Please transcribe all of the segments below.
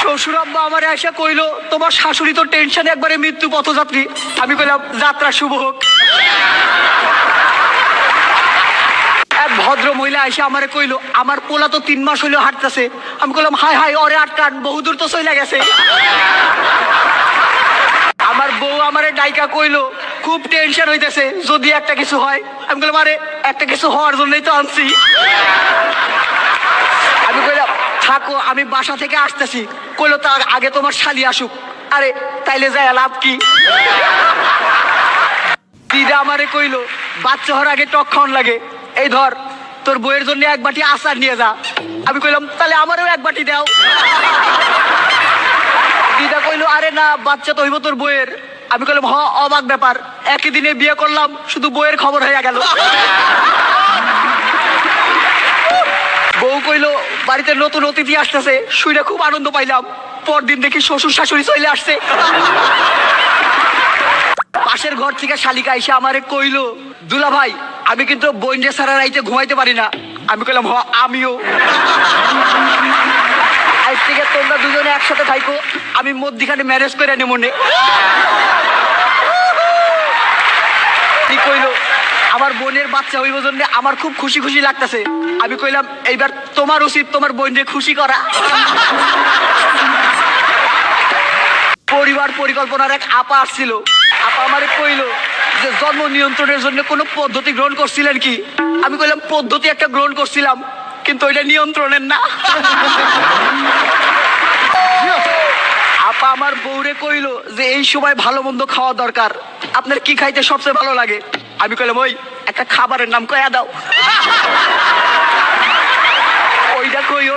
শ্বশুর আব্বা আমার এসে কইলো, তোমার শাশুড়ি তো টেনশনে একবারে মৃত্যু পথযাত্রী। আমি যাত্রা শুভ হোক। এক ভদ্র মহিলা এসে আমারে আমার পোলা তো তিন মাস হইল হাঁটতেছে। আমি হাই হাই ওরে আটকান বহুদূর তো গেছে। আমার বউ আমারে ডাইকা কইলো, খুব টেনশন হইতেছে, যদি একটা কিছু হয়। আমি বললাম আরে, একটা কিছু হওয়ার জন্যই তো আনছি। আমি থাকো, আমি বাসা থেকে আসতেছি। কইলো তার আগে তোমার শালি আসুক। আরে, তাইলে যায় লাভ কি? দিদা আমারে কইলো, বাচ্চা হওয়ার আগে টক খাওয়ান লাগে। এই ধর, তোর বইয়ের জন্য এক বাটি আচার নিয়ে যা। আমি কইলাম, তাহলে আমারও এক বাটি দাও। দিদা কইলো, আরে না, বাচ্চা তো হইব তোর বইয়ের আমি কইলাম, হ, অবাক ব্যাপার। একই দিনে বিয়ে করলাম, শুধু বইয়ের খবর হয়ে গেল। বউ কইলো বাড়িতে নতুন অতিথি আসতেছে শুনে খুব আনন্দ পাইলাম। পরদিন দেখি শ্বশুর শাশুড়ি চলে আসছে। পাশের ঘর থেকে শালিকা এসে আমারে কইলো, দুলা ভাই, আমি কিন্তু বইন্ডে সারা রাইতে ঘুমাইতে পারি না। আমি কইলাম, হ, আমিও। আজ থেকে তোমরা দুজনে একসাথে থাইকো, আমি মধ্যিখানে ম্যারেজ করে নেব নে। কি কইলো, আমার বোনের বাচ্চা হইব জন্য আমার খুব খুশি খুশি লাগতেছে। আমি কইলাম, এইবার তোমার উচিত তোমার বোনকে খুশি করা। পরিবার পরিকল্পনার এক আপা আসছিল। আপা আমারে কইলো যে জন্ম নিয়ন্ত্রণের জন্য কোনো পদ্ধতি গ্রহণ করছিলেন কি? আমি কইলাম, পদ্ধতি একটা গ্রহণ করছিলাম, কিন্তু ওইটা নিয়ন্ত্রণের না। আপা আমার বউরে কইলো যে এই সময় ভালো মন্দ খাওয়া দরকার। আপনার কি খাইতে সবচেয়ে ভালো লাগে? আমি কইলাম, ওই, একটা খাবারের নাম কয়া দাও।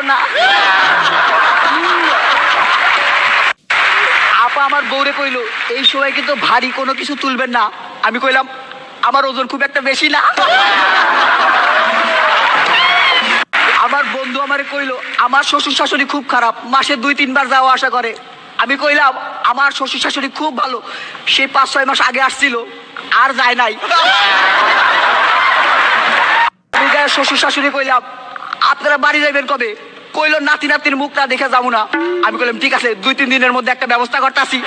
না। আপা আমার বউরে কইলো, এই সময় কিন্তু ভারী কোনো কিছু তুলবেন না। আমি কইলাম, আমার ওজন খুব একটা বেশি না। আমার বন্ধু আমারে কইলো, আমার শ্বশুর শাশুড়ি খুব খারাপ, মাসে দুই, তিনবার যাওয়া আসা করে। আমি কইলাম, আমার শ্বশুর শাশুড়ি খুব ভালো, সে পাঁচ, ছয় মাস আগে আসছিল, আর যায় নাই। শ্বশুর শাশুড়ি কইলাম আপনারা বাড়ি যাইবেন কবে? কইলো, নাতি নাতির মুখটা দেখে যাব না। আমি কইলাম, ঠিক আছে, দুই, তিন দিনের মধ্যে একটা ব্যবস্থা করতেছি।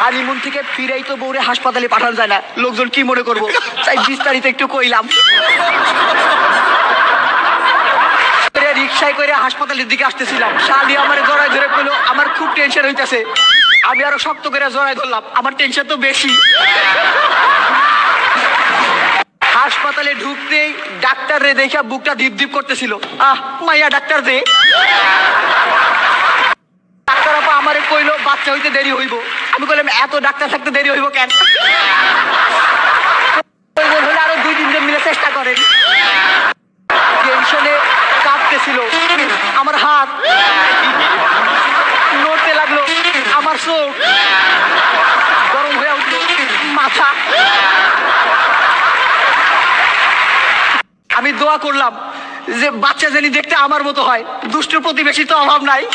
হানিমুন থেকে ফিরেই তো বউরে হাসপাতালে পাঠানো যায় না। লোকজন কি মনে করব? তাই বিস্তারিত একটু কইলাম। রিক্সায় করে হাসপাতালের দিকে আসতেছিলাম। শালি আমার জড়াই ধরে কইলো, আমার খুব টেনশন হইতেছে। আমি আরও শক্ত করে জড়াই ধরলাম। আমার টেনশন তো বেশি। ঢুকতেই ডাক্তার রে দেখে বুকটা ডিপ ডিপ করতেছিল। আহ, মাইয়া ডাক্তার দে ডাক্তার আপা আমারে কইলো, বাচ্চা হইতে দেরি হইব। আমি কইলাম, এত ডাক্তার থাকতে দেরি হইব কেন? আরও দুই, তিনজন মিলে চেষ্টা করেন। টেনশনে কাঁপতেছিল। আমার হাত নড়তে লাগল, আমার চোখ গরম হয়ে উঠল, মাথা আমি দোয়া করলাম যে বাচ্চা জানি দেখতে আমার মতো হয়। দুষ্ট প্রতিবেশী তো অভাব নাই।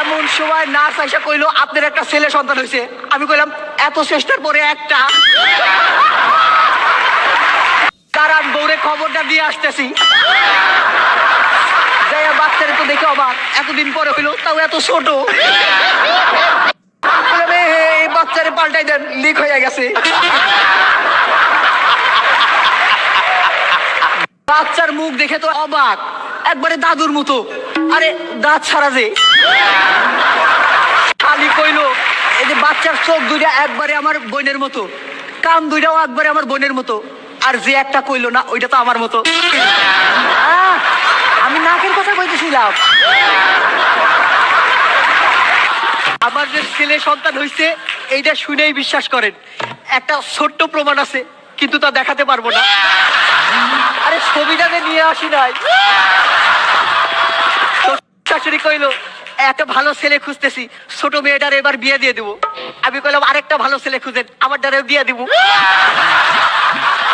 এমন সময় নার্স আইসা কইলো আপনার একটা ছেলে সন্তান হয়েছে আমি কইলাম এত চেষ্টার পরে একটা। কারণ দৌড়ে খবরটা দিয়ে আসতেছি। যাই বাচ্চারে তো দেখে অবাক। এতদিন পরে হইল তাও এত ছোট। বললাম, "এ, হে, এই বাচ্চারে পাল্টাই দেন লিক হয়ে গেছে বাচ্চার মুখ দেখে তো অবাক। একবারে দাদুর মতো। আরে, দাঁত ছাড়া যে। খালি কইলো, এই যে বাচ্চার চোখ দুইটা একবারে আমার বোনের মতো। কান দুইটাও একবারে আমার বোনের মতো। আর যে একটা কইলো না, ওইটা তো আমার মতো। আমি নাকের কথা কইতেছিলাম। আমার যে ছেলে সন্তান হইছে, এইটা শুনেই বিশ্বাস করেন। একটা ছোট্ট প্রমাণ আছে, কিন্তু তা দেখাতে পারব না। ছবিটাকে নিয়ে আসি নাই। শাশুড়ি কইলো একটা ভালো ছেলে খুঁজতেছি, ছোট মেয়েটার এবার বিয়ে দিয়ে দেবো। আমি কইলাম, আরেকটা ভালো ছেলে খুঁজেন আমার দ্বারা বিয়ে দিব।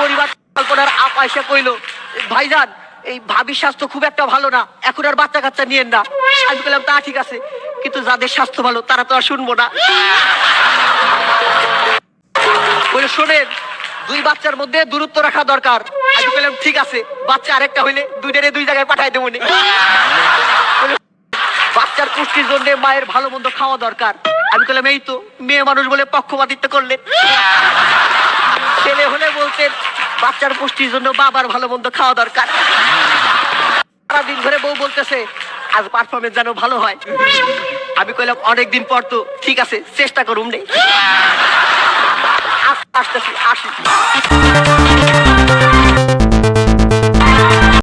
পরিবার কল্পনার আপ কইলো, ভাইজান, এই ভাবির স্বাস্থ্য খুব একটা ভালো না, এখন আর বাচ্চা কাচ্চা নিয়েন না। আমি বললাম তা ঠিক আছে, কিন্তু যাদের স্বাস্থ্য ভালো, তারা তো আর শুনব না। বলে শোনেন, দুই বাচ্চার মধ্যে দূরত্ব রাখা দরকার। আমি বললাম, ঠিক আছে, বাচ্চা আরেকটা হইলে দুইটারে দুই জায়গায় পাঠাই দেবো বাচ্চার পুষ্টির জন্য মায়ের ভালো মন্দ খাওয়া দরকার। আমি বললাম, এই তো, মেয়ে মানুষ বলে পক্ষপাতিত্ব করলেন। ছেলে হলে বলতেন বাচ্চার পুষ্টির জন্য বাবার ভালো মন্দ খাওয়া দরকার। সারাদিন ধরে বউ বলতেছে, আজ পারফরমেন্স যেন ভালো হয়। আমি কইলাম, অনেকদিন পর তো, ঠিক আছে, চেষ্টা করুম নেই আসতেছি আসি।